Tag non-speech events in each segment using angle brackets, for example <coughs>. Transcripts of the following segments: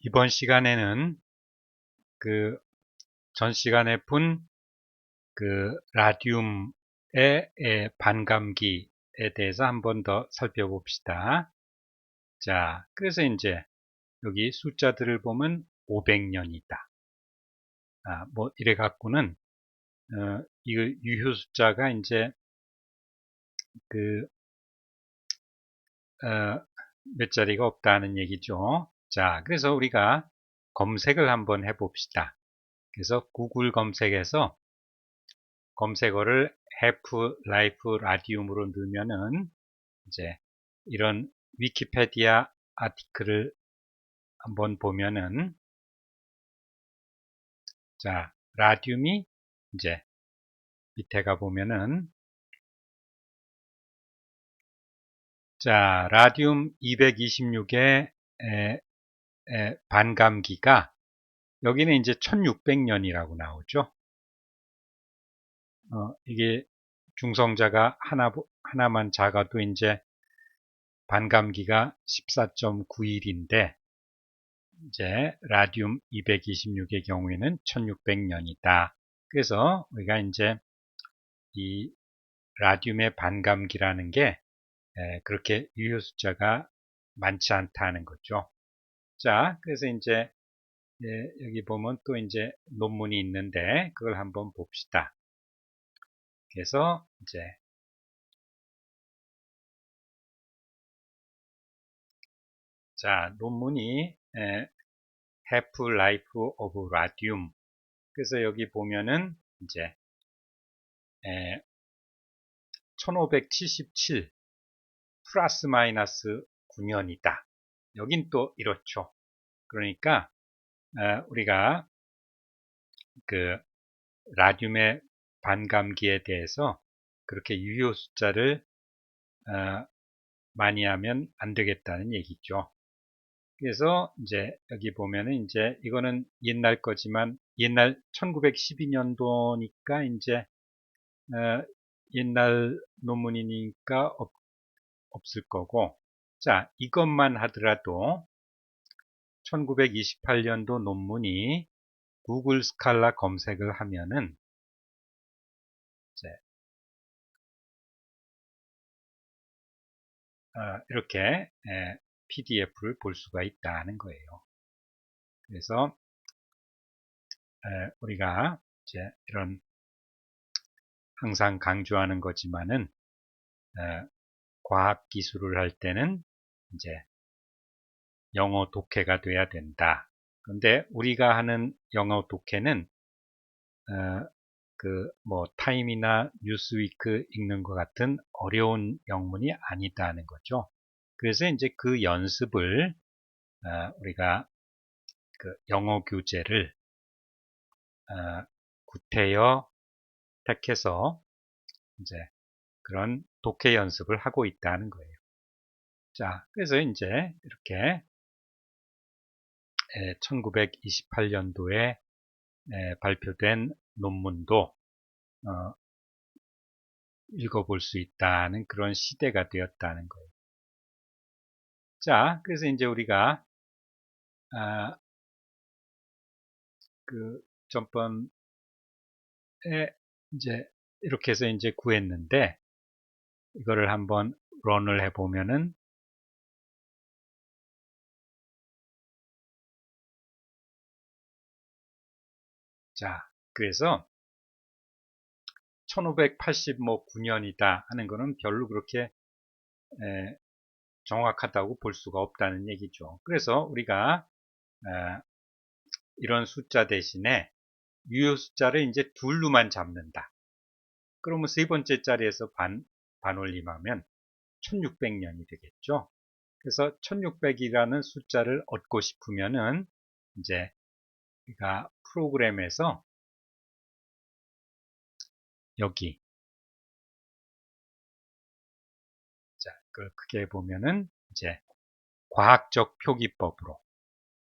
이번 시간에는 그 전 시간에 푼 그 라듐의 에, 반감기에 대해서 한 번 더 살펴봅시다. 자, 그래서 이제 여기 숫자들을 보면 500년이다. 아, 뭐 이래 갖고는 어, 이거 유효 숫자가 이제 그 어, 몇 자리가 없다는 얘기죠. 자, 그래서 우리가 검색을 한번 해봅시다. 그래서 구글 검색에서 검색어를 해프 라이프 라디움으로 넣으면은 이제 이런 위키페디아 아티클을 한번 보면은 자 라디움이 이제 밑에 가 보면은 자 라디움 226의 에, 에, 반감기가 여기는 이제 1600년이라고 나오죠. 어, 이게 중성자가 하나, 하나만 작아도 이제 반감기가 14.91인데 이제 라듐 226의 경우에는 1600년이다. 그래서 우리가 이제 이 라듐의 반감기라는 게 그렇게 유효 숫자가 많지 않다는 거죠. 자, 그래서 이제 여기 보면 또 이제 논문이 있는데 그걸 한번 봅시다. 그래서 이제 자 논문이 Half Life of Radium 그래서 여기 보면은 이제 1577 플러스 마이너스 9년이다. 여긴 또 이렇죠. 그러니까 우리가 그 라듐의 반감기에 대해서 그렇게 유효 숫자를 어, 많이 하면 안 되겠다는 얘기죠. 그래서 이제 여기 보면은 이제 이거는 옛날 거지만 옛날 1912년도니까 이제 어, 옛날 논문이니까 없, 없을 거고 자 이것만 하더라도 1928년도 논문이 구글 스칼라 검색을 하면은 어, 이렇게 PDF를 볼 수가 있다는 거예요. 그래서 우리가 이제 이런 항상 강조하는 거지만은 과학 기술을 할 때는 이제 영어 독해가 돼야 된다. 그런데 우리가 하는 영어 독해는 어, 그뭐 타임이나 뉴스위크 읽는 것 같은 어려운 영문이 아니다는 거죠. 그래서 이제 그 연습을 어, 우리가 그 영어 교재를 어, 구태여 택해서 이제 그런 독해 연습을 하고 있다는 거예요. 자, 그래서 이제 이렇게 1928년도에 발표된 논문도 어, 읽어볼 수 있다는 그런 시대가 되었다는 거예요. 자, 그래서 이제 우리가 아, 그 전번에 이제 이렇게 해서 이제 구했는데 이거를 한번 런을 해보면은 자, 그래서 1589년이다 하는 것은 별로 그렇게 에, 정확하다고 볼 수가 없다는 얘기죠. 그래서 우리가 에, 이런 숫자 대신에 유효 숫자를 이제 둘로만 잡는다. 그러면 세 번째 자리에서 반, 반올림하면 1600년이 되겠죠. 그래서 1600이라는 숫자를 얻고 싶으면은 이제 우리가 프로그램에서 여기 자, 그걸 크게 보면은 이제 과학적 표기법으로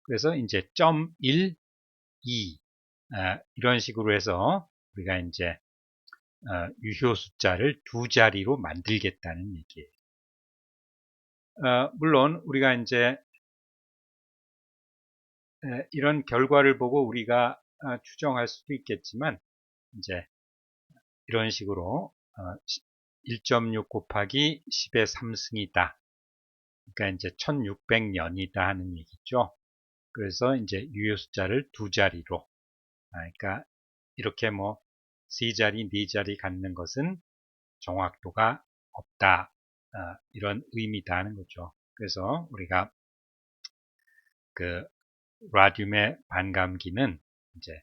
그래서 이제 점 1, 2 아, 이런 식으로 해서 우리가 이제 어, 유효 숫자를 두 자리로 만들겠다는 얘기예요. 어, 물론 우리가 이제 에, 이런 결과를 보고 우리가 아, 추정할 수도 있겠지만 이제 이런 식으로 어, 1.6 곱하기 10의 3승이다. 그러니까 이제 1600년이다 하는 얘기죠. 그래서 이제 유효 숫자를 두 자리로 아, 그러니까 이렇게 뭐 세 자리, 네 자리 갖는 것은 정확도가 없다. 아, 이런 의미다 하는 거죠. 그래서 우리가 그 라듐의 반감기는 이제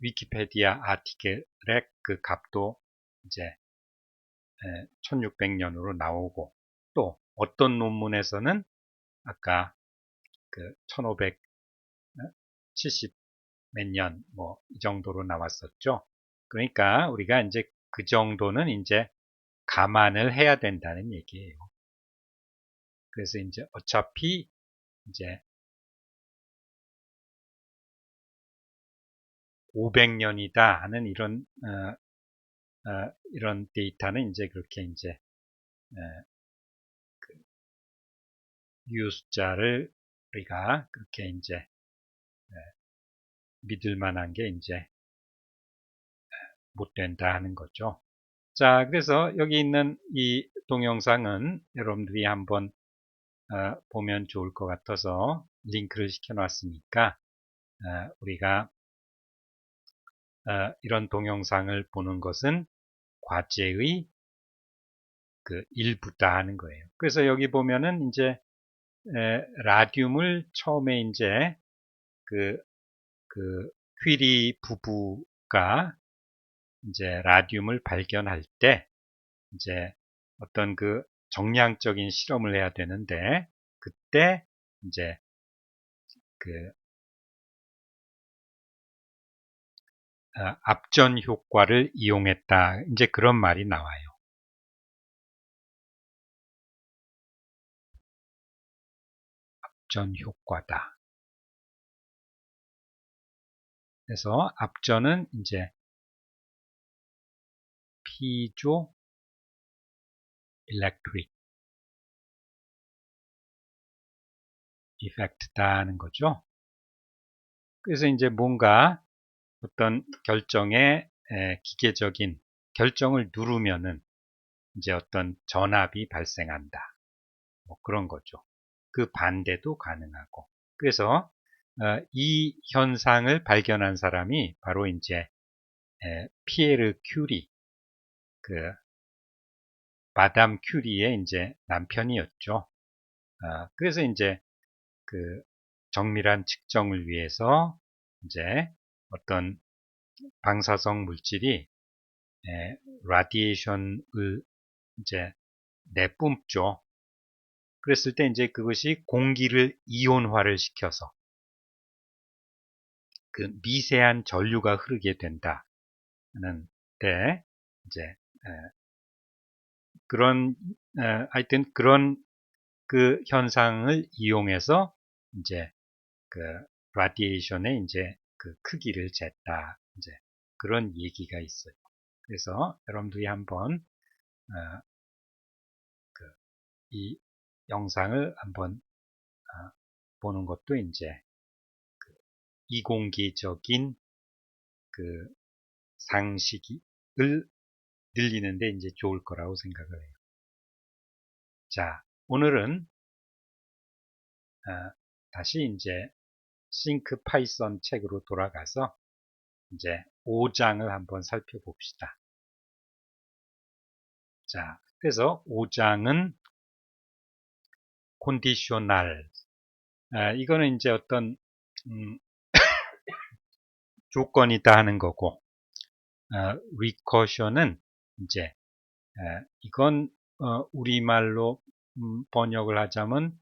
위키페디아 아티kel의 그 값도 이제 1600년으로 나오고 또 어떤 논문에서는 아까 그 1570 몇 년 뭐 이 정도로 나왔었죠. 그러니까 우리가 이제 그 정도는 이제 감안을 해야 된다는 얘기예요. 그래서 이제 어차피 이제 500년이다 하는 이런 어, 어, 이런 데이터는 이제 그렇게 이제 어, 그 유효 숫자를 우리가 그렇게 이제 어, 믿을 만한 게 이제 못 된다 하는 거죠. 자, 그래서 여기 있는 이 동영상은 여러분들이 한번 어, 보면 좋을 것 같아서 링크를 시켜놨으니까 어, 우리가 어, 이런 동영상을 보는 것은 과제의 그 일부다 하는 거예요. 그래서 여기 보면은 이제 에, 라듐을 처음에 이제 그, 그 휘리 부부가 이제 라듐을 발견할 때 이제 어떤 그 정량적인 실험을 해야 되는데 그때 이제 그 앞전 효과를 이용했다. 이제 그런 말이 나와요. 앞전 효과다. 그래서 앞전은 이제 피조 electric effect다 하는 거죠. 그래서 이제 뭔가 어떤 결정의 기계적인 결정을 누르면은 이제 어떤 전압이 발생한다. 뭐 그런 거죠. 그 반대도 가능하고. 그래서 어, 이 현상을 발견한 사람이 바로 이제 피에르 큐리, 그 마담 큐리의 이제 남편이었죠. 어, 그래서 이제 그 정밀한 측정을 위해서 이제 어떤 방사성 물질이 에, 라디에이션을 이제 내뿜죠. 그랬을 때 이제 그것이 공기를 이온화를 시켜서 그 미세한 전류가 흐르게 된다는 때 이제 에, 그런 에, 하여튼 그런 그 현상을 이용해서 이제 그 라디에이션의 이제 그 크기를 쟀다. 이제 그런 얘기가 있어요. 그래서 여러분들이 한번 어, 그 이 영상을 한번 어, 보는 것도 이제 그 이공계적인 그 상식을 늘리는데 이제 좋을 거라고 생각을 해요. 자, 오늘은 어, 다시 이제 싱크 파이썬 책으로 돌아가서 이제 5장을 한번 살펴봅시다. 자, 그래서 5장은 conditional 아, 이거는 이제 어떤 음, <coughs> 조건이다 하는 거고 아, recursion은 이제 아, 이건 어, 우리말로 음, 번역을 하자면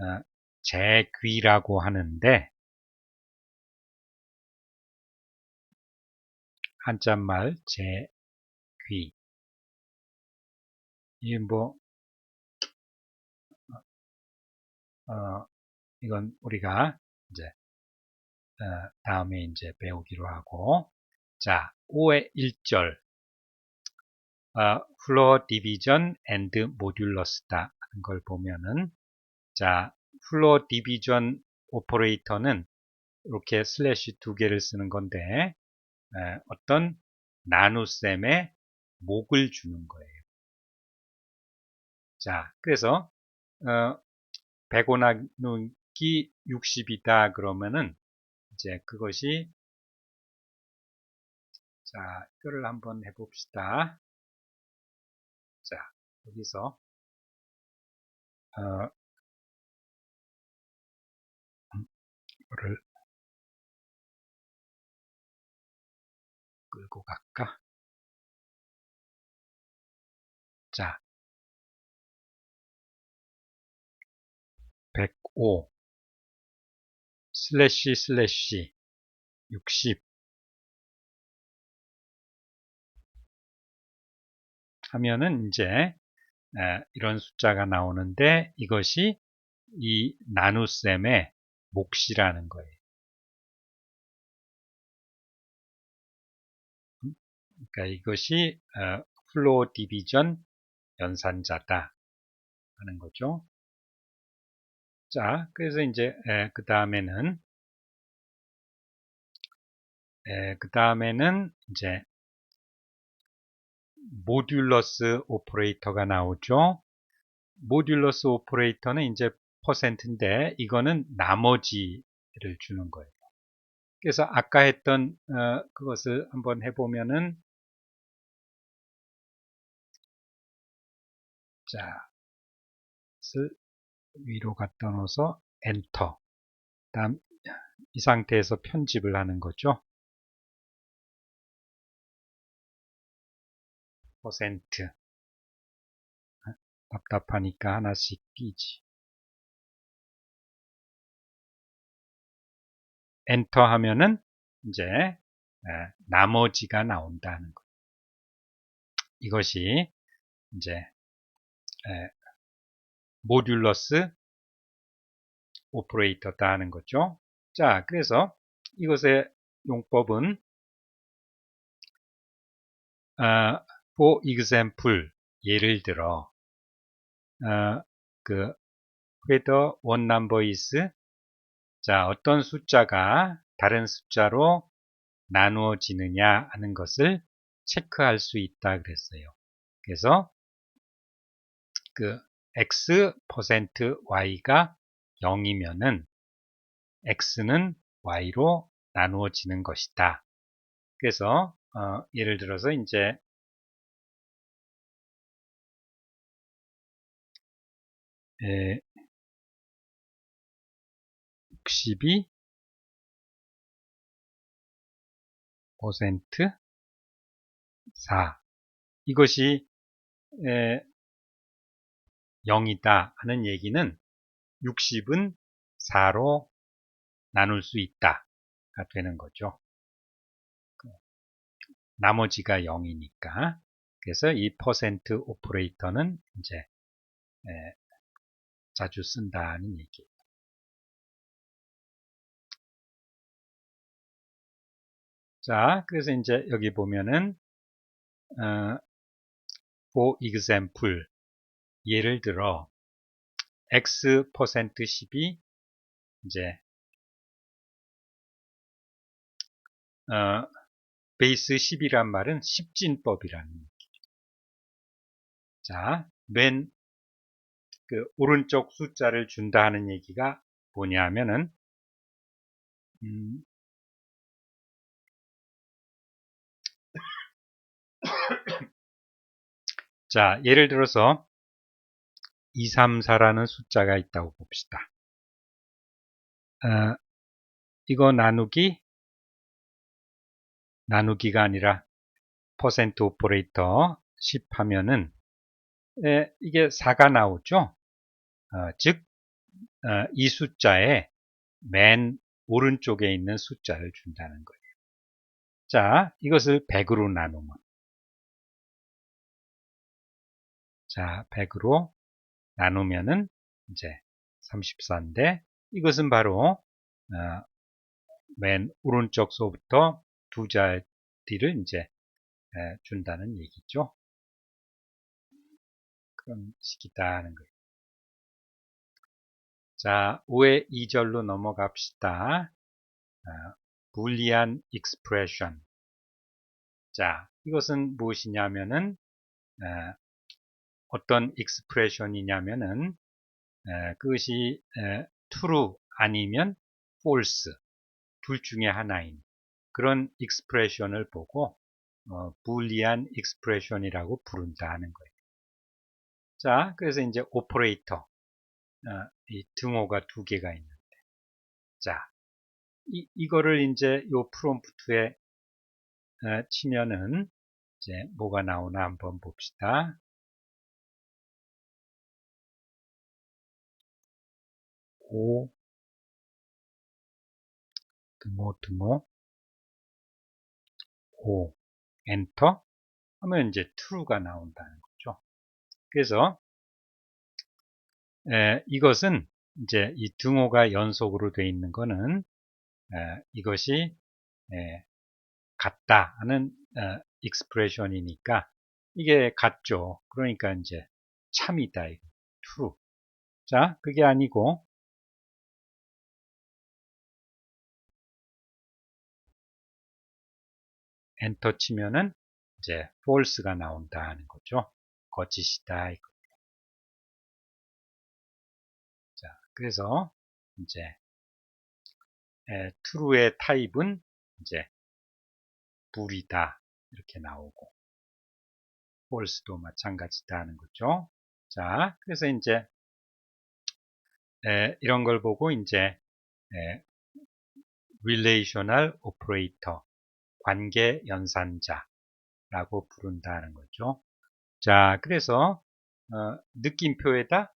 아, 재귀라고 하는데 한자말 제, 귀. 이 뭐, 어, 이건 우리가 이제, 어, 다음에 이제 배우기로 하고, 자, 5의 1절, 어, 플로어 디비전 앤드 모듈러스다. 하는 걸 보면은, 자, 플로어 디비전 오퍼레이터는 이렇게 슬래시 두 개를 쓰는 건데 에, 어떤 나눗셈에 목을 주는 거예요. 자, 그래서 어, 105 나누기 60이다 그러면은 이제 그것이 자, 이거를 한번 해봅시다. 자, 여기서 어, 이거를 끌고 갈까? 자, 105 슬래시 슬래시 60 하면은 이제 이런 숫자가 나오는데 이것이 이 나눗셈의 몫이라는 거예요. 그러니까 이것이 플로우 디비전 연산자다 하는 거죠. 자, 그래서 이제 그 다음에는 그 다음에는 이제 모듈러스 오퍼레이터가 나오죠. 모듈러스 오퍼레이터는 이제 퍼센트인데 이거는 나머지를 주는 거예요. 그래서 아까 했던 어, 그것을 한번 해보면은 자, 위로 갖다 놓아서 엔터 다음 이 상태에서 편집을 하는 거죠. 퍼센트 답답하니까 하나씩 끼지 엔터 하면은 이제 나머지가 나온다는 거. 이것이 이제 모듈러스 오퍼레이터다 하는 거죠. 자, 그래서 이것의 용법은 어, for example 예를 들어 어, 그 whether one number is 자 어떤 숫자가 다른 숫자로 나누어지느냐 하는 것을 체크할 수 있다 그랬어요. 그래서 그 x y가 0이면은 x는 y로 나누어지는 것이다. 그래서 어, 예를 들어서 이제 에, 62 퍼센트 4 이것이 에, 0이다 하는 얘기는 60은 4로 나눌 수 있다가 되는 거죠. 그 나머지가 0이니까 그래서 이 퍼센트 오퍼레이터는 이제 에, 자주 쓴다는 얘기예요. 자, 그래서 이제 여기 보면은 어, for example 예를 들어 x 퍼센트 10이 이제 어, 베이스 10이란 말은 10진법이라는 얘기죠. 자, 맨 그 오른쪽 숫자를 준다 하는 얘기가 뭐냐면은 음, <coughs> 자, 예를 들어서 234라는 숫자가 있다고 봅시다. 어, 이거 나누기 나누기가 아니라 퍼센트 오퍼레이터 10 하면은 에, 이게 4가 나오죠. 어, 즉, 어, 이 숫자에 맨 오른쪽에 있는 숫자를 준다는 거예요. 자, 이것을 100으로 나누면 자, 100으로 나누면은 이제 34인데 이것은 바로 어, 맨 오른쪽서부터 두 자리를 이제 에, 준다는 얘기죠. 그런 식이다 하는 거예요. 자, 5의 2절로 넘어갑시다. 아, 불리한 expression. 자, 이것은 무엇이냐면은 에, 어떤 expression이냐면은 에, 그것이 에, true 아니면 false 둘 중에 하나인 그런 expression을 보고 어, 불리한 expression이라고 부른다는 거예요. 자, 그래서 이제 operator 어, 이 등호가 두 개가 있는데 자, 이, 이거를 이제 요 프롬프트에 어, 치면은 이제 뭐가 나오나 한번 봅시다. 오 등호 등호 오 엔터 하면 이제 true가 나온다는 거죠. 그래서 에, 이것은 이제 이 등호가 연속으로 되어 있는 거는 에, 이것이 에, 같다 하는 어, 익스프레션이니까 이게 같죠. 그러니까 이제 참이다. true. 자, 그게 아니고 엔터 치면은 이제 false가 나온다 하는 거죠. 거짓이다. 이거. 자, 그래서 이제 에, true의 타입은 이제 불이다 이렇게 나오고 false도 마찬가지다 하는 거죠. 자, 그래서 이제 에, 이런 걸 보고 이제 에, relational operator 관계 연산자라고 부른다는 거죠. 자, 그래서 어, 느낌표에다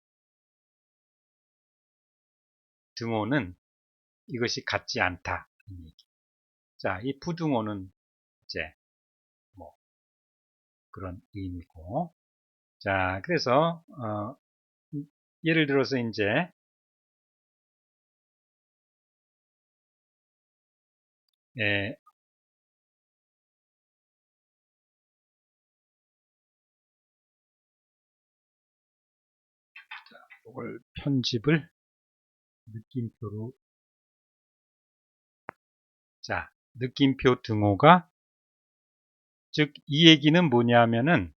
등호는 이것이 같지 않다. 자, 이 부등호는 이제 뭐 그런 의미고 자, 그래서 어, 예를 들어서 이제 예, 이걸 편집을 느낌표로 자 느낌표 등호가 즉 이 얘기는 뭐냐면은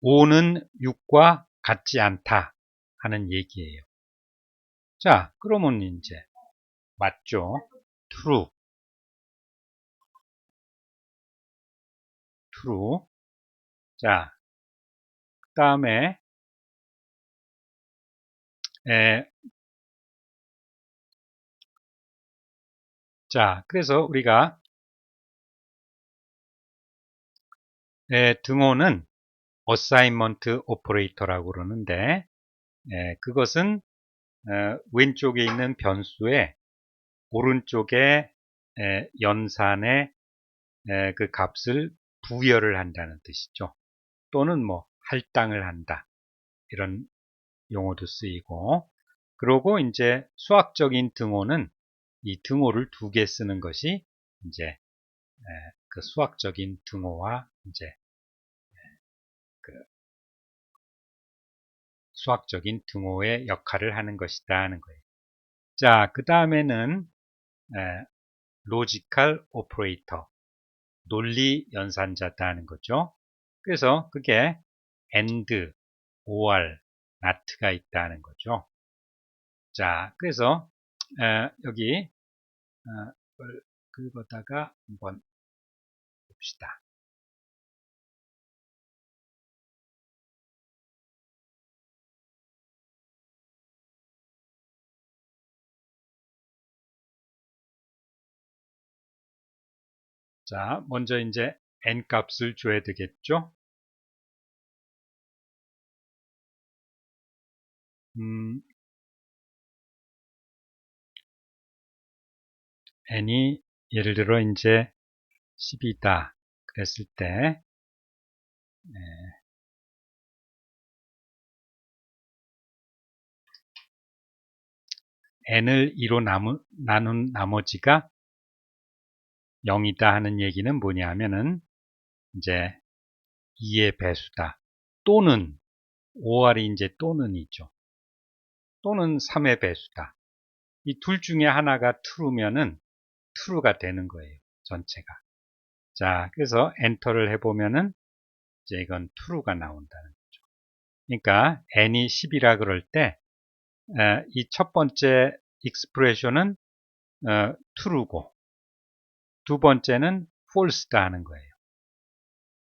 5는 6과 같지 않다 하는 얘기예요. 자 그러면 이제 맞죠? true true 자, 그 다음에 에, 자, 그래서 우리가 에, 등호는 assignment operator라고 그러는데 에, 그것은 에, 왼쪽에 있는 변수에 오른쪽에 에, 연산의 에, 그 값을 부여를 한다는 뜻이죠. 또는 뭐 할당을 한다 이런 용어도 쓰이고 그러고 이제 수학적인 등호는 이 등호를 두 개 쓰는 것이 이제 그 수학적인 등호와 이제 그 수학적인 등호의 역할을 하는 것이다 하는 거예요. 자, 그 다음에는 로지컬 오퍼레이터 논리 연산자다 하는 거죠. 그래서 그게 and, or, not가 있다는 거죠. 자, 그래서 에, 여기 어, 긁어다가 한번 봅시다. 자, 먼저 이제 n 값을 줘야 되겠죠? 음, n이 예를 들어 이제 10이다 그랬을 때 네. n을 2로 나무, 나눈 나머지가 0이다 하는 얘기는 뭐냐면은 이제 2의 배수다 또는 5R이 이제 또는이죠. 또는 3의 배수다. 이 둘 중에 하나가 true면은 true가 되는 거예요. 전체가. 자, 그래서 엔터를 해보면은 이제 이건 true가 나온다는 거죠. 그러니까 n이 10이라 그럴 때 이 첫 번째 익스프레션은 어, true고 두 번째는 false다 하는 거예요.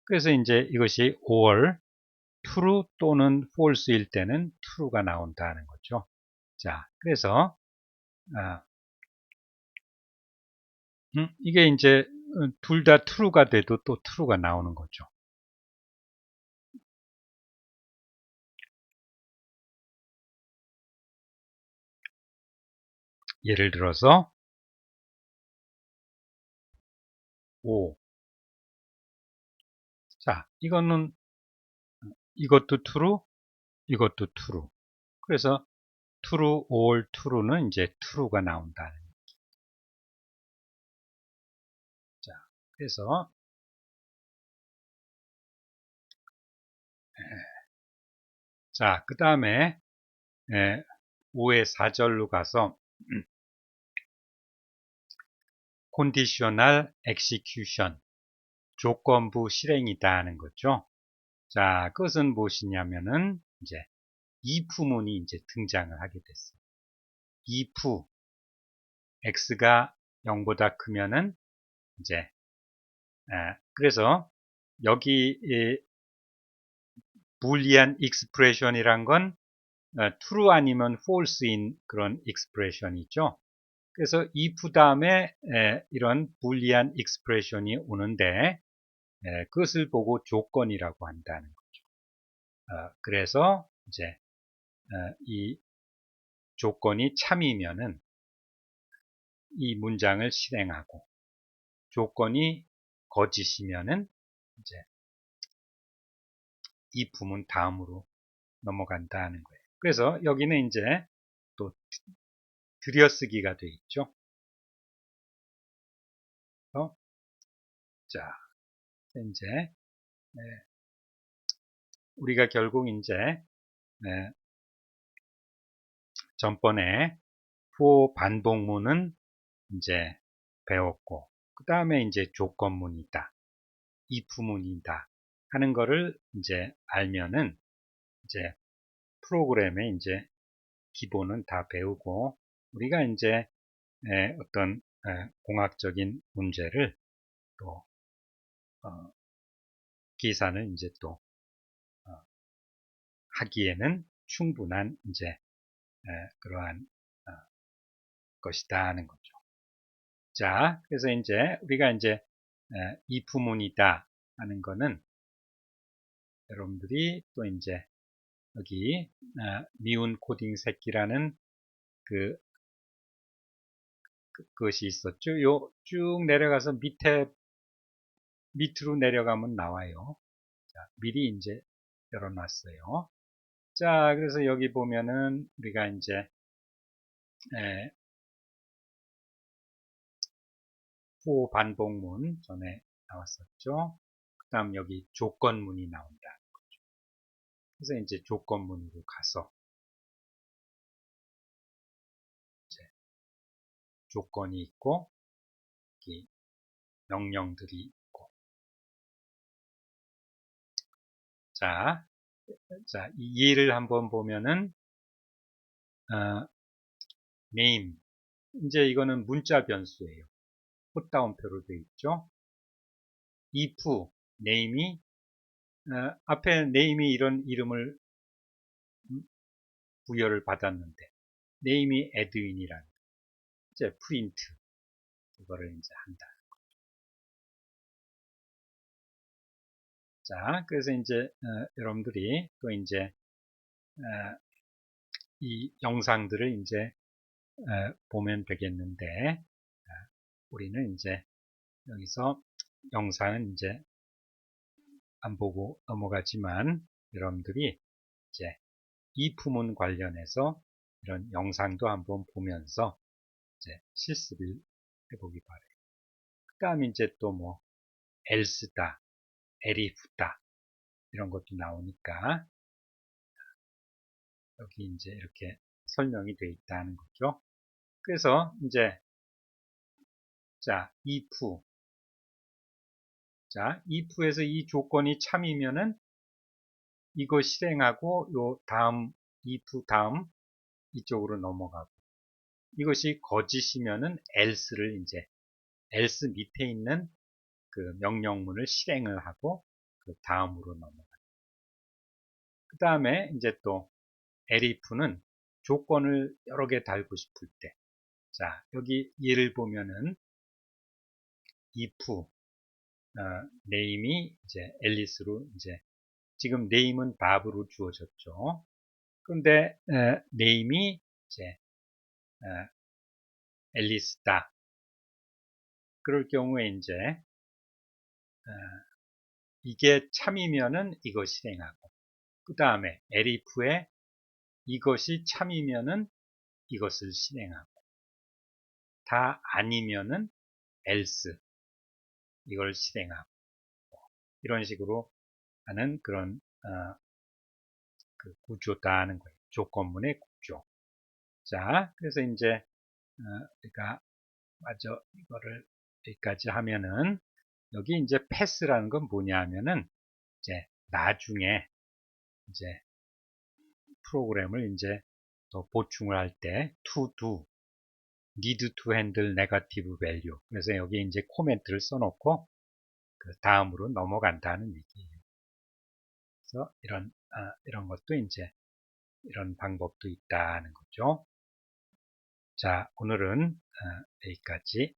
그래서 이제 이것이 or true 또는 false일 때는 true가 나온다는 거죠. 자, 그래서 아, 음, 이게 이제 둘 다 true가 돼도 또 true가 나오는 거죠. 예를 들어서 5 자, 이거는 이것도 true, 이것도 true. 그래서 true, all true는 이제 true가 나온다는. 자, 그래서 예. 자, 그 다음에 5의 4절로 가서 <clears throat> conditional execution 조건부 실행이다 하는 거죠. 자, 그것은 무엇이냐면은 이제 if문이 이제 등장을 하게 됐어요. if x가 0보다 크면은 이제 에, 그래서 여기 불리한 익스프레션이란 건 어, true 아니면 false인 그런 익스프레션이죠. 그래서 if 다음에 에, 이런 불리한 익스프레션이 오는데 예, 그것을 보고 조건이라고 한다는 거죠. 어, 그래서 이제 어, 이 조건이 참이면은 이 문장을 실행하고 조건이 거짓이면은 이제 이 품은 다음으로 넘어간다는 거예요. 그래서 여기는 이제 또 들여쓰기가 돼 있죠. 어? 자, 이제 네. 우리가 결국 이제 네. 전번에 후호 반복문은 이제 배웠고 그 다음에 이제 조건문이다 이프문이다 하는 거를 이제 알면은 이제 프로그램의 이제 기본은 다 배우고 우리가 이제 어떤 공학적인 문제를 또 어, 계산을 이제 또 어, 하기에는 충분한 이제 에, 그러한 어, 것이다 하는 거죠. 자, 그래서 이제 우리가 이제 이 부문이다 하는 거는 여러분들이 또 이제 여기 어, 미운 코딩 새끼라는 그, 그 것이 있었죠. 요 쭉 내려가서 밑에 밑으로 내려가면 나와요. 자, 미리 이제 열어놨어요. 자, 그래서 여기 보면은 우리가 이제 에, 후 반복문 전에 나왔었죠. 그 다음 여기 조건문이 나온다. 그래서 이제 조건문으로 가서 이제 조건이 있고 여기 명령들이 자, 자, 이 예를 한번 보면은, 어, name. 이제 이거는 문자 변수예요. 풋다운표로 되어 있죠. if name이, 어, 앞에 name이 이런 이름을 부여를 받았는데, name이 addin이라는, 이제 print. 이거를 이제 한다. 자, 그래서 이제 어, 여러분들이 또 이제 어, 이 영상들을 이제 어, 보면 되겠는데 어, 우리는 이제 여기서 영상은 이제 안 보고 넘어가지만 여러분들이 이제 이 품문 관련해서 이런 영상도 한번 보면서 이제 실습을 해보기 바래요. 그 다음에 이제 또 뭐 엘스다 에리프다 이런 것도 나오니까 여기 이제 이렇게 설명이 되어 있다는 거죠. 그래서 이제 자 if 자 if에서 이 조건이 참이면은 이거 실행하고 요 다음 if 다음 이쪽으로 넘어가고 이것이 거짓이면은 else를 이제 else 밑에 있는 그 명령문을 실행을 하고 그 다음으로 넘어가요. 그 다음에 이제 또 elif는 조건을 여러 개 달고 싶을 때, 자 여기 예를 보면은 if 어, name이 이제 앨리스로 이제 지금 name은 밥으로 주어졌죠. 그런데 에, name이 이제 에, 앨리스다. 그럴 경우에 이제 어, 이게 참이면은 이거 실행하고 그 다음에 elif에 이것이 참이면은 이것을 실행하고 다 아니면은 else 이걸 실행하고 이런 식으로 하는 그런 어, 그 구조다 하는 거예요. 조건문의 구조. 자, 그래서 이제 어, 우리가 마저 이거를 여기까지 하면은 여기 이제 패스라는 건 뭐냐 하면은 이제 나중에 이제 프로그램을 이제 더 보충을 할 때 to do, need to handle negative value. 그래서 여기 이제 코멘트를 써놓고 그 다음으로 넘어간다는 얘기예요. 그래서 이런 아, 이런 것도 이제 이런 방법도 있다는 거죠. 자, 오늘은 어, 여기까지